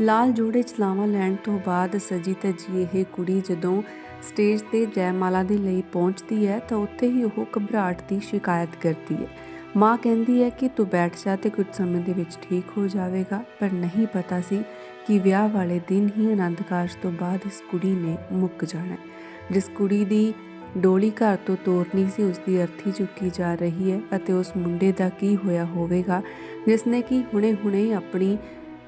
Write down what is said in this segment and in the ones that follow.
ਲਾਲ ਜੋੜੇ ਚਲਾਵਾਂ ਲੈਣ ਤੋਂ ਬਾਅਦ ਸਜੀ ਧਜੀ ਇਹ ਕੁੜੀ ਜਦੋਂ ਸਟੇਜ ਤੇ ਜੈਮਾਲਾ ਦੇ ਲਈ ਪਹੁੰਚਦੀ ਹੈ ਤਾਂ ਉੱਥੇ ਹੀ ਉਹ ਘਬਰਾਹਟ ਦੀ ਸ਼ਿਕਾਇਤ ਕਰਦੀ ਹੈ। ਮਾਂ ਕਹਿੰਦੀ ਹੈ ਕਿ ਤੂੰ ਬੈਠ ਜਾ ਤੇ ਕੁਝ ਸਮੇਂ ਦੇ ਵਿੱਚ ਠੀਕ ਹੋ ਜਾਵੇਗਾ, ਪਰ ਨਹੀਂ ਪਤਾ ਸੀ ਕਿ ਵਿਆਹ ਵਾਲੇ ਦਿਨ ਹੀ ਆਨੰਦ ਕਾਰਜ ਤੋਂ ਬਾਅਦ ਇਸ ਕੁੜੀ ਨੇ ਮੁੱਕ ਜਾਣਾ ਜਿਸ ਕੁੜੀ ਦੀ ਡੋਲੀ ਘਰ ਤੋਂ ਤੋਰਨੀ ਸੀ, ਉਸ ਦੀ ਅਰਥੀ ਚੁੱਕੀ ਜਾ ਰਹੀ ਹੈ ਅਤੇ ਉਸ ਮੁੰਡੇ ਦਾ ਕੀ ਹੋਇਆ ਹੋਵੇਗਾ, ਜਿਸ ਨੇ ਕਿ ਹੁਣੇ-ਹੁਣੇ ਆਪਣੀ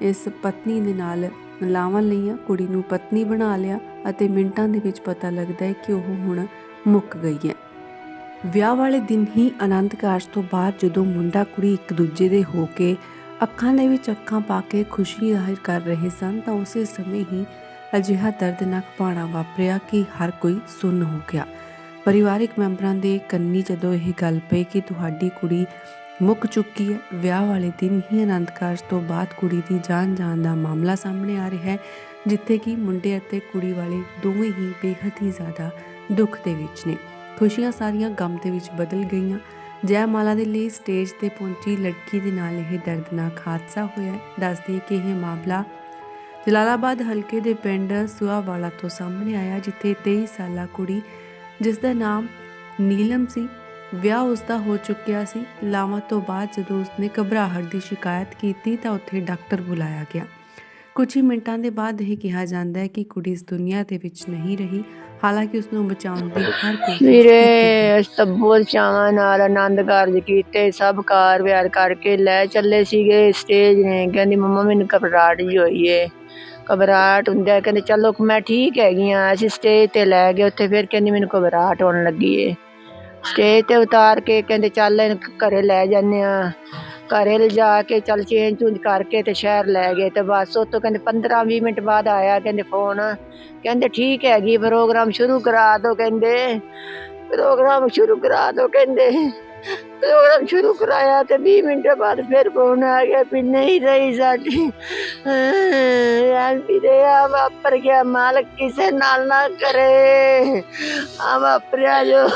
ਇਸ ਪਤਨੀ ਦੇ ਨਾਲ ਲਾਵਾਂ ਲਈਆਂ, ਕੁੜੀ ਨੂੰ ਪਤਨੀ ਬਣਾ ਲਿਆ ਅਤੇ ਮਿੰਟਾਂ ਦੇ ਵਿੱਚ ਪਤਾ ਲੱਗਦਾ ਹੈ ਕਿ ਉਹ ਹੁਣ ਮੁੱਕ ਗਈ ਹੈ। ਵਿਆਹ ਵਾਲੇ ਦਿਨ ਹੀ ਆਨੰਦ ਕਾਰਜ ਤੋਂ ਬਾਅਦ ਜਦੋਂ ਮੁੰਡਾ ਕੁੜੀ ਇੱਕ ਦੂਜੇ ਦੇ ਹੋ ਕੇ ਅੱਖਾਂ ਦੇ ਵਿੱਚ ਅੱਖਾਂ ਪਾ ਕੇ ਖੁਸ਼ੀ ਜ਼ਾਹਿਰ ਕਰ ਰਹੇ ਸਨ, ਤਾਂ ਉਸੇ ਸਮੇਂ ਹੀ ਅਜਿਹਾ ਦਰਦਨਾਕ ਪਾਣਾ ਵਾਪਰਿਆ ਕਿ ਹਰ ਕੋਈ ਸੁੰਨ ਹੋ ਗਿਆ। ਪਰਿਵਾਰਿਕ ਮੈਂਬਰਾਂ ਦੇ ਕੰਨੀ ਜਦੋਂ ਇਹ ਗੱਲ ਪਈ ਕਿ ਤੁਹਾਡੀ ਕੁੜੀ ਮੁੱਕ ਚੁੱਕੀ ਹੈ। ਵਿਆਹ ਵਾਲੇ ਦਿਨ ਹੀ ਆਨੰਦ ਕਾਰਜ ਤੋਂ ਬਾਅਦ ਕੁੜੀ ਦੀ ਜਾਨ ਜਾਣ ਦਾ ਮਾਮਲਾ ਸਾਹਮਣੇ ਆ ਰਿਹਾ ਹੈ, ਜਿੱਥੇ ਕਿ ਮੁੰਡੇ ਅਤੇ ਕੁੜੀ ਵਾਲੇ ਦੋਵੇਂ ਹੀ ਬੇਹੱਦ ਹੀ ਜ਼ਿਆਦਾ ਦੁੱਖ ਦੇ ਵਿੱਚ ਨੇ। ਖੁਸ਼ੀਆਂ ਸਾਰੀਆਂ ਗਮ ਦੇ ਵਿੱਚ ਬਦਲ ਗਈਆਂ। ਜੈ ਮਾਲਾ ਦੇ ਲਈ ਸਟੇਜ ਤੇ ਪਹੁੰਚੀ ਲੜਕੀ ਦੇ ਨਾਲ ਇਹ ਦਰਦਨਾਕ ਹਾਦਸਾ ਹੋਇਆ ਦੱਸਦੀ ਕਿ ਇਹ ਮਾਮਲਾ ਜਲਾਲਾਬਾਦ ਹਲਕੇ ਦੇ ਪਿੰਡ ਸੁਆਵਾਲਾ ਤੋਂ ਸਾਹਮਣੇ ਆਇਆ, ਜਿੱਥੇ 23 ਸਾਲਾ ਕੁੜੀ ਜਿਸ ਦਾ ਨਾਮ ਨੀਲਮ ਸੀ ਵਿਆਹ ਉਸ ਦਾ ਹੋ ਚੁੱਕਿਆ ਸੀ। ਲਾਵਾਂ ਤੋਂ ਬਾਅਦ ਜਦੋਂ ਉਸਨੇ ਘਬਰਾਹਟ ਦੀ ਸ਼ਿਕਾਇਤ ਕੀਤੀ ਤਾਂ ਉੱਥੇ ਡਾਕਟਰ ਬੁਲਾਇਆ ਗਿਆ। ਕੁਝ ਹੀ ਮਿੰਟਾਂ ਦੇ ਬਾਅਦ ਇਹ ਕਿਹਾ ਜਾਂਦਾ ਹੈ ਕਿ ਕੁੜੀ ਇਸ ਦੁਨੀਆ ਦੇ ਵਿੱਚ ਨਹੀਂ ਰਹੀ। ਹਾਲਾਂਕਿ ਉਸ ਨੂੰ ਬਚਾਉਣ ਦੀ ਹਰ ਕੋਸ਼ਿਸ਼ ਵੀਰੇ ਗਈ। ਅਸੀਂ ਤਾਂ ਬਹੁਤ ਚਾਵਾਂ ਨਾਲ ਆਨੰਦ ਕਾਰਜ ਕੀਤੇ ਸਭ ਕਾਰ ਵਿਹਾਰ ਕਰਕੇ ਲੈ ਚੱਲੇ ਸੀਗੇ ਸਟੇਜ ਨੇ। ਕਹਿੰਦੀ ਮੰਮਾ ਮੈਨੂੰ ਘਬਰਾਹਟ ਜੀ ਹੋਈ ਏ। ਘਬਰਾਹਟ ਹੁੰਦਾ ਕਹਿੰਦੇ ਚਲੋ ਮੈਂ ਠੀਕ ਹੈਗੀ ਆ। ਅਸੀਂ ਸਟੇਜ ਤੇ ਲੈ ਗਏ ਉੱਥੇ ਫਿਰ ਕਹਿੰਦੀ ਮੈਨੂੰ ਘਬਰਾਹਟ ਹੋਣ ਲੱਗੀ ਏ। ਸਟੇਜ ਤੇ ਉਤਾਰ ਕੇ ਕਹਿੰਦੇ ਚੱਲ ਇਹਨੂੰ ਘਰੇ ਲੈ ਜਾਂਦੇ ਆ। ਘਰੇ ਲਿਜਾ ਕੇ ਚੱਲ ਚੇਂਜ ਚੂੰਜ ਕਰਕੇ ਤੇ ਸ਼ਹਿਰ ਲੈ ਗਏ ਤੇ ਬਸ ਉਹ ਤੋਂ ਕਹਿੰਦੇ 15 20 ਮਿੰਟ ਬਾਅਦ ਆਇਆ ਕਹਿੰਦੇ ਫੋਨ ਕਹਿੰਦੇ ਠੀਕ ਹੈਗੀ ਪ੍ਰੋਗਰਾਮ ਸ਼ੁਰੂ ਕਰਾ ਦਿਓ ਕਹਿੰਦੇ। ਪ੍ਰੋਗਰਾਮ ਸ਼ੁਰੂ ਕਰਾ ਦਿਓ ਕਹਿੰਦੇ। ਪ੍ਰੋਗਰਾਮ ਸ਼ੁਰੂ ਕਰਾਇਆ ਤੇ 20 ਮਿੰਟ ਬਾਅਦ ਫਿਰ ਫੋਨ ਆ ਗਿਆ ਵੀ ਨਹੀਂ ਰਹੀ ਸਾਡੀ ਯਾਰ ਵੀਰੇ ਆ ਵਾਪਰ ਗਿਆ ਮਾਲਕ ਕਿਸੇ ਨਾਲ ਨਾ ਕਰੇ ਆ ਵਾਪਰਿਆ ਜੋ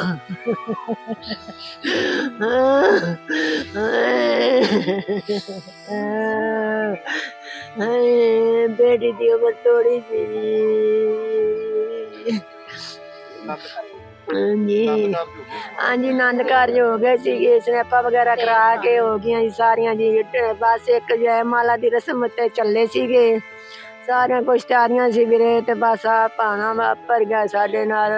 ਹਾਏ ਬੇਟੀ ਦੀ ਉਮਰ ਥੋੜੀ ਸੀ ਹਾਂਜੀ। ਹਾਂਜੀ ਆਨੰਦ ਕਾਰਜ ਹੋ ਗਏ ਸੀਗੇ ਸਨੈਪਾਂ ਵਗੈਰਾ ਕਰਾ ਕੇ ਹੋ ਗਈਆਂ ਸੀ ਸਾਰੀਆਂ ਜੀ ਤੇ ਬਸ ਇੱਕ ਜੈ ਮਾਲਾ ਦੀ ਰਸਮ ਉੱਤੇ ਚੱਲੇ ਸੀਗੇ। ਸਾਰੀਆਂ ਕੁਛ ਤਿਆਰੀਆਂ ਸੀ ਵੀਰੇ ਤੇ ਬਸ ਆ ਪਾਣਾ ਵਾਪਰ ਗਿਆ ਸਾਡੇ ਨਾਲ।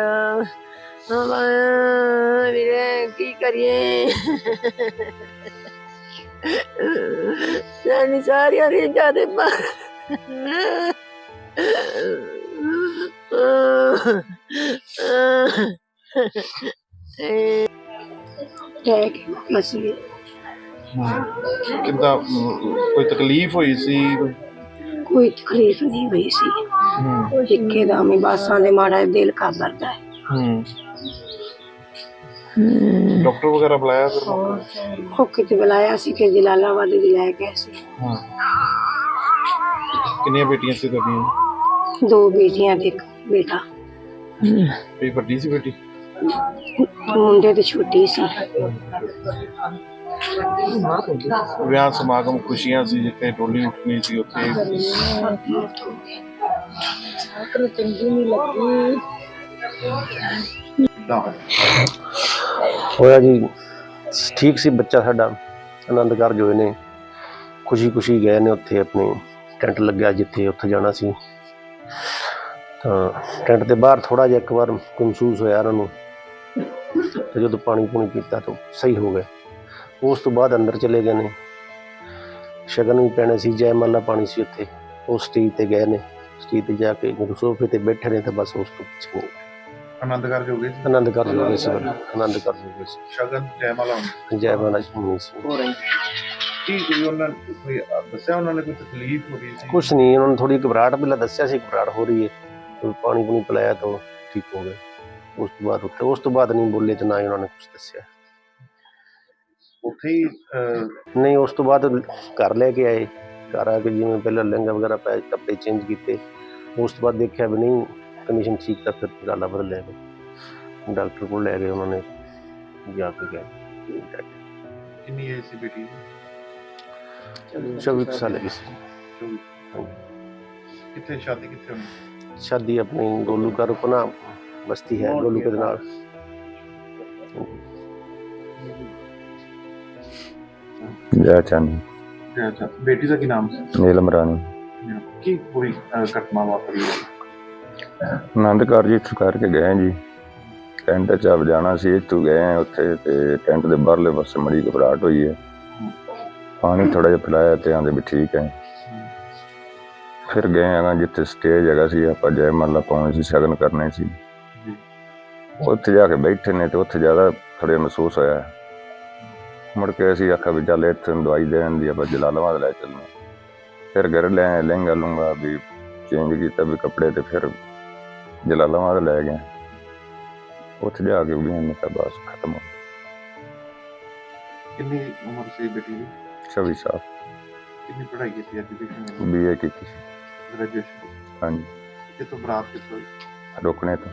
ਹਾਂ ਵੀਰੇ ਕੀ ਕਰੀਏ? ਸਾਡੀ ਸਾਰੀਆਂ ਰੀਝਾਂ ਦੇ ਮਾਰ ਟੈਕ ਮਸੀ ਕਿੱਦਾਂ ਅਮ, ਕੋਈ ਤਕਲੀਫ ਹੋਈ ਸੀ? ਕੋਈ ਤਕਲੀਫ ਨਹੀਂ ਹੋਈ ਸੀ। ਹੂੰ। ਇੱਕੇ ਦਾ ਮੈਂ ਬਾਸਾਂ ਦੇ ਮਾੜਾ ਜਿਹਾ ਦਿਲ ਕਰਦਾ ਹੈ। ਹੂੰ। ਡਾਕਟਰ ਵਗੈਰਾ ਬੁਲਾਇਆ ਫਿਰ? ਉਹ ਕਿਤੇ ਬੁਲਾਇਆ ਸੀ ਕਿ ਜਲਾਲਾਬਾਦ ਦੀ ਲੈ ਗਏ ਸੀ। ਹਾਂ। ਕਿੰਨੀਆਂ ਬੇਟੀਆਂ ਸੀ ਤੁਹਾਡੀਆਂ? ਦੋ ਬੇਟੀਆਂ ਤੇ ਇੱਕ ਬੇਟਾ। ਕੋਈ ਵੱਡੀ ਸੀ ਬੇਟੀ? ਮੁੰਡੇ ਤੇ ਛੋਟੀ ਸੀ। ਵਿਆਹ ਸਮਾਗਮ ਖੁਸ਼ੀਆਂ ਸੀ ਜਿੱਥੇ ਡੋਲੀ ਉੱਠਣੀ ਸੀ ਉੱਥੇ। ਹੋਇਆ ਜੀ ਠੀਕ ਸੀ ਬੱਚਾ ਸਾਡਾ ਆਨੰਦ ਕਾਰਜ ਹੋਏ ਨੇ। ਖੁਸ਼ੀ ਖੁਸ਼ੀ ਗਏ ਨੇ ਉੱਥੇ ਆਪਣੇ ਟੈਂਟ ਲੱਗਿਆ ਜਿੱਥੇ ਉੱਥੇ ਜਾਣਾ ਸੀ। ਤਾਂ ਟੈਂਟ ਦੇ ਬਾਹਰ ਥੋੜਾ ਜਿਹਾ ਇੱਕ ਵਾਰ ਮਹਿਸੂਸ ਹੋਇਆ ਉਹਨਾਂ ਨੂੰ। ਤੇ ਜਦੋਂ ਪਾਣੀ ਪੂਣੀ ਪੀਤਾ ਤਾਂ ਸਹੀ ਹੋ ਗਏ। ਉਸ ਤੋਂ ਬਾਅਦ ਅੰਦਰ ਚਲੇ ਗਏ ਨੇ। ਸ਼ਗਨ ਵੀ ਪੈਣੇ ਸੀ ਜੈ ਮਾਲਾ ਪਾਣੀ ਸੀ ਉੱਥੇ। ਉਹ ਸਟੇਜ ਤੇ ਗਏ ਨੇ। ਸਟੇਜ ਤੇ ਜਾ ਕੇ ਜਦੋਂ ਸੋਫੇ ਤੇ ਬੈਠੇ ਨੇ ਤਾਂ ਬਸ ਉਸ ਤੋਂ ਪਿੱਛੇ। ਆਨੰਦ ਕਾਰਜ ਹੋ ਗਏ ਸੀ? ਆਨੰਦ ਕਾਰਜ ਹੋ ਗਏ ਸੀ ਆਨੰਦ ਕਾਰਜ। ਹੋ ਗਏ ਸੀ। ਸ਼ਗਨ ਜੈ ਮਾਲਾ ਜੀ ਹੋਣੀ ਸੀ। ਕੀ ਕੋਈ ਉਹਨਾਂ ਨੇ ਕੋਈ ਦੱਸਿਆ ਉਹਨਾਂ ਨੇ ਕੋਈ ਤਕਲੀਫ ਹੋ ਰਹੀ ਸੀ? ਕੁਛ ਨਹੀਂ ਉਹਨਾਂ ਨੂੰ ਥੋੜੀ ਘਬਰਾਹਟ ਪਹਿਲਾਂ ਦੱਸਿਆ ਸੀ ਘਬਰਾਹਟ ਹੋ ਰਹੀ ਹੈ। ਪਾਣੀ ਪੂਣੀ ਪਿਲਾਇਆ ਤਾਂ ਠੀਕ ਹੋ ਗਏ। ਉਸ ਤੋਂ ਬਾਅਦ ਉੱਥੇ ਉਸ ਤੋਂ ਬਾਅਦ ਨਹੀਂ ਬੋਲੇ ਤੇ ਨਾ ਹੀ ਉਹਨਾਂ ਨੇ ਕੁਝ ਦੱਸਿਆ। ਉੱਥੇ ਹੀ ਅਹ, ਨਹੀਂ ਉਸ ਤੋਂ ਬਾਅਦ ਘਰ ਲੈ ਕੇ ਆਏ। ਘਰ ਆ ਕੇ ਜਿਵੇਂ ਪਹਿਲਾਂ ਲਹਿੰਗਾ ਵਗੈਰਾ ਪਾਇਆ ਕੱਪੜੇ ਚੇਂਜ ਕੀਤੇ। ਉਸ ਤੋਂ ਬਾਅਦ ਦੇਖਿਆ ਵੀ ਨਹੀਂ ਕੰਡੀਸ਼ਨ ਠੀਕ ਤਾਂ ਫਿਰ ਗਾਲਾ ਬਦਲ ਲੈ ਗਏ। ਡਾਕਟਰ ਕੋਲ ਲੈ ਗਏ ਉਹਨਾਂ ਨੇ ਜਾ ਕੇ ਗਏ। ਕਿੰਨੀ ਏਜ ਸੀ ਬੇਟੀ ਦੀ? ਚੌਵੀ ਕੁ ਸਾਲ ਦੀ। ਸੀ। ਚੌਵੀ। ਹਾਂਜੀ। ਕਿੱਥੇ ਸ਼ਾਦੀ ਕਿੱਥੇ ਹੋਣੀ? ਸ਼ਾਦੀ ਆਪਣੀ ਗੋਲੂ ਘਰ ਉਪਨਾ ਬਸਤੀ ਹੈ ਗੋਲੂ ਕੇ ਦੇ ਨਾਲ। ਜੈ ਚੰਦ ਅੱਛਾ, ਬੇਟੀ ਦਾ ਕੀ ਨਾਮ ਸੀ? ਨੀਲਮ ਰਾਣੀ। ਕੀ ਪੂਰੀ ਘਟਨਾ ਵਾਪਰੀ ਹੈ? ਆਨੰਦ ਕਾਰਜ ਇੱਥੋਂ ਕਰਕੇ ਗਏ ਜੀ। ਟੈਂਟ ਚ ਆਪ ਜਾਣਾ ਸੀ ਇੱਥੋਂ ਗਏ ਉੱਥੇ ਤੇ ਟੈਂਟ ਦੇ ਬਾਹਰਲੇ ਪਾਸੇ ਮੜੀ ਘਬਰਾਹਟ ਹੋਈ ਹੈ। ਪਾਣੀ ਥੋੜਾ ਜਿਹਾ ਪਿਲਾਇਆ ਤੇ ਆਂਦੇ ਵੀ ਠੀਕ ਹੈ। ਫਿਰ ਗਏ ਹੈਗਾ ਜਿੱਥੇ ਸਟੇਜ ਹੈਗਾ ਸੀ ਆਪਾਂ ਜੈ ਮਾਲਾ ਪਾਉਣੀ ਸੀ ਸ਼ਗਨ ਕਰਨੇ ਸੀ। ਉੱਥੇ ਜਾ ਕੇ ਬੈਠੇ ਨੇ ਤੇ ਉੱਥੇ ਜ਼ਿਆਦਾ ਥੋੜ੍ਹਾ ਮਹਿਸੂਸ ਹੋਇਆ ਮੁੜ ਕੇ ਅਸੀਂ ਆਖਿਆ ਵੀ ਚੱਲ ਇੱਥੇ ਨੂੰ ਦਵਾਈ ਦੇਣ ਦੀ ਆਪਾਂ ਜਲਾਲਾਬਾਦ ਲੈ ਚੱਲਣਾ ਫਿਰ ਘਰ ਲੈ ਲਹਿੰਗਾ ਲੂੰਗਾ ਵੀ ਚੇਂਜ ਕੀਤਾ ਵੀ ਕੱਪੜੇ ਤੇ ਫਿਰ ਜਲਾਲਾਬਾਦ ਲੈ ਗਏ। ਉੱਥੇ ਜਾ ਕੇ ਵੀ ਇਹਨੇ ਤਾਂ ਬਸ ਖਤਮ ਹੋ ਕਿੰਨੀ ਉਮਰ ਸੀ ਬੇਟੀ ਦੀ? 26 ਸਾਲ। ਕਿੰਨੀ ਪੜ੍ਹਾਈ ਕੀਤੀ ਐਜੂਕੇਸ਼ਨ ਬੀਏ ਕੀਤੀ ਸੀ। ਗ੍ਰੈਜੂਏਸ਼ਨ ਹਾਂਜੀ। ਕਿਤੋਂ ਬਰਾਤ ਕਿਤੋਂ? ਹੋਈ? ਰੁਕਣੇ ਤੋਂ।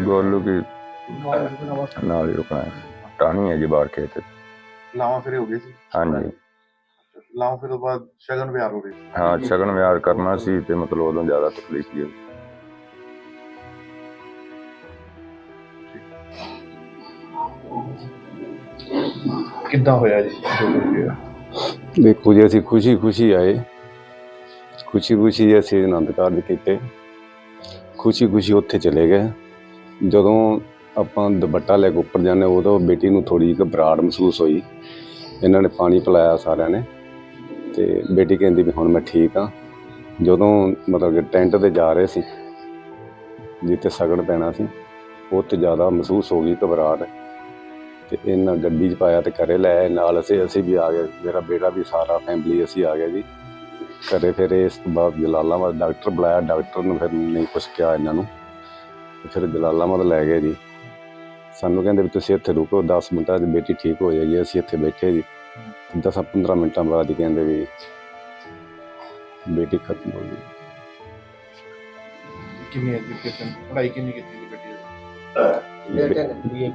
ਗੋਲੂ ਕੀ ਨਾਲ ਹੀ ਰੁਕਣਾ ਹੈ ਟਾਣੀ ਹੈ। ਜੀ ਬਾਹਰ ਖੇਤ। 'ਚ। ਲਾਵਾਂ ਫਿਰ ਹੋ ਗਏ ਸੀ। ਹਾਂਜੀ। ਲਾਵਾਂ ਫਿਰ ਤੋਂ ਬਾਅਦ ਸ਼ਗਨ ਵਿਆਹ ਹੋ ਗਏ ਸੀ। ਹਾਂ ਸ਼ਗਨ ਵਿਆਹ ਕਰਨਾ ਸੀ ਤੇ ਮਤਲਬ ਉਦੋਂ ਜ਼ਿਆਦਾ ਤਕਲੀਫ ਜੀ ਕਿੱਦਾਂ ਹੋਇਆ ਜੀ? ਜੋ ਕੁਝ ਹੋਇਆ ਦੇਖੋ ਜੀ ਅਸੀਂ ਖੁਸ਼ੀ ਖੁਸ਼ੀ ਆਏ। ਖੁਸ਼ੀ ਖੁਸ਼ੀ ਅਸੀਂ ਆਨੰਦ ਕਾਰਜ ਕੀਤੇ। ਖੁਸ਼ੀ ਖੁਸ਼ੀ ਉੱਥੇ ਚਲੇ ਗਏ। ਜਦੋਂ ਆਪਾਂ ਦੁਪੱਟਾ ਲੈ ਕੇ ਉੱਪਰ ਜਾਂਦੇ, ਉਦੋਂ ਬੇਟੀ ਨੂੰ ਥੋੜੀ ਘਬਰਾਹਟ ਮਹਿਸੂਸ ਹੋਈ। ਇਹਨਾਂ ਨੇ ਪਾਣੀ ਪਿਲਾਇਆ ਸਾਰਿਆਂ ਨੇ ਤੇ ਬੇਟੀ ਕਹਿੰਦੀ ਵੀ ਹੁਣ ਮੈਂ ਠੀਕ ਆ ਜਦੋਂ ਮਤਲਬ ਕਿ ਟੈਂਟ ਤੇ ਜਾ ਰਹੇ ਸੀ, ਜਿੱਥੇ ਸਗਣ ਪੈਣਾ ਸੀ, ਉੱਥੇ ਜ਼ਿਆਦਾ ਮਹਿਸੂਸ ਹੋ ਗਈ ਘਬਰਾਹਟ। ਤੇ ਇਹਨਾਂ ਗੱਡੀ 'ਚ ਪਾਇਆ ਤੇ ਘਰੇ ਲੈ ਆਏ। ਨਾਲ ਅਸੀਂ ਅਸੀਂ ਵੀ ਆ ਗਏ। ਮੇਰਾ ਬੇਟਾ ਵੀ ਸਾਰਾ ਫੈਮਿਲੀ ਅਸੀਂ ਆ ਗਏ ਜੀ। ਘਰੇ ਫਿਰ ਇਸ ਤੋਂ ਬਾਅਦ ਜਲਾਲਾਬਾਦ ਡਾਕਟਰ ਬੁਲਾਇਆ ਡਾਕਟਰ ਨੇ ਫਿਰ ਨਹੀਂ ਕੁਛ ਕਿਹਾ ਇਹਨਾਂ ਨੂੰ। ਤੇ ਫਿਰ ਜਲਾਲਾਬਾਦ ਲੈ ਗਏ ਜੀ। ਸਾਨੂੰ ਕਹਿੰਦੇ ਵੀ ਤੁਸੀਂ ਇੱਥੇ ਰੁਕੋ 10 ਮਿੰਟਾਂ 'ਚ ਬੇਟੀ ਠੀਕ ਹੋ ਜਾਏਗੀ ਅਸੀਂ ਇੱਥੇ ਬੈਠੇ ਜੀ। 10 15 ਮਿੰਟਾਂ ਬਾਅਦ ਹੀ ਕਹਿੰਦੇ ਵੀ ਬੇਟੀ ਖਤਮ ਹੋ ਗਈ। ਕਿੰਨੀ ਐਜੂਕੇਸ਼ਨ ਪੜ੍ਹਾਈ ਕਿੰਨੀ ਕੀਤੀ ਸੀ ਬੇਟੀ ਦੀ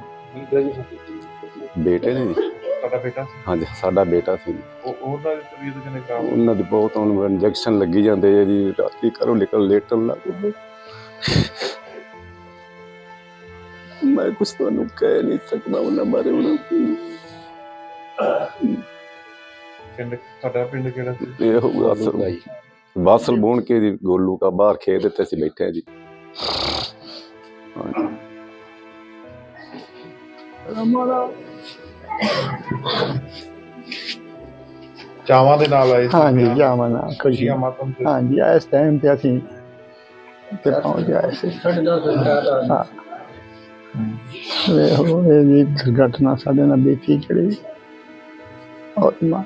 ਬੇਟੇ ਨੇ ਜੀ। ਤੁਹਾਡਾ ਬੇਟਾ ਸੀ? ਹਾਂਜੀ ਸਾਡਾ ਬੇਟਾ ਸੀ। ਉਹ ਉਹਨਾਂ ਦੀ ਤਬੀਅਤ ਕਿੰਨੇ ਖਰਾਬ? ਉਹਨਾਂ ਦੀ ਬਹੁਤ ਹੁਣ ਇੰਜੈਕਸ਼ਨ ਲੱਗੀ ਜਾਂਦੇ ਆ ਜੀ ਰਾਤੀ ਘਰੋਂ ਨਿਕਲ ਲੇਟਣ ਲੱਗ ਪਏ ਮੈਂ ਕੁਝ ਤੁਹਾਨੂੰ ਕਹਿ ਨਹੀਂ ਸਕਦਾ ਉਹਨਾਂ ਬਾਰੇ ਹੁਣ। ਪਿੰਡ ਤੁਹਾਡਾ ਪਿੰਡ ਕਿਹੜਾ ਸੀ? ਇਹ ਹੋਊਗਾ ਅਸਲ ਵਾਸਲ ਬੋਣ ਕੇ ਜੀ ਗੋਲੂ ਕਾ ਬਾਹਰ ਖੇਤ ਤੇ ਅਸੀਂ ਬੈਠੇ ਆ ਜੀ। ਹਾਂਜੀ। ਚਾਵਾਂ ਦੇ ਨਾਲ ਆਏ ਸੀ ਹਾਂਜੀ ਵਿਆਹ। ਜਾਵਾਂ ਨਾ ਖੁਸ਼ੀ ਖੁਸ਼ੀਆਂ ਮਾਤਮ ਤੇ ਹਾਂਜੀ ਇਸ ਟਾਈਮ ਤੇ ਅਸੀਂ ਤੇ ਪਹੁੰਚ ਗਏ ਸੀ। ਹਾਂ। ਵੇ ਹੋ ਇਹ ਵੀ ਦੁਰਘਟਨਾ ਸਾਡੇ ਨਾਲ ਬੀਤੀ ਜਿਹੜੀ। ਔਰ ਮਾਂ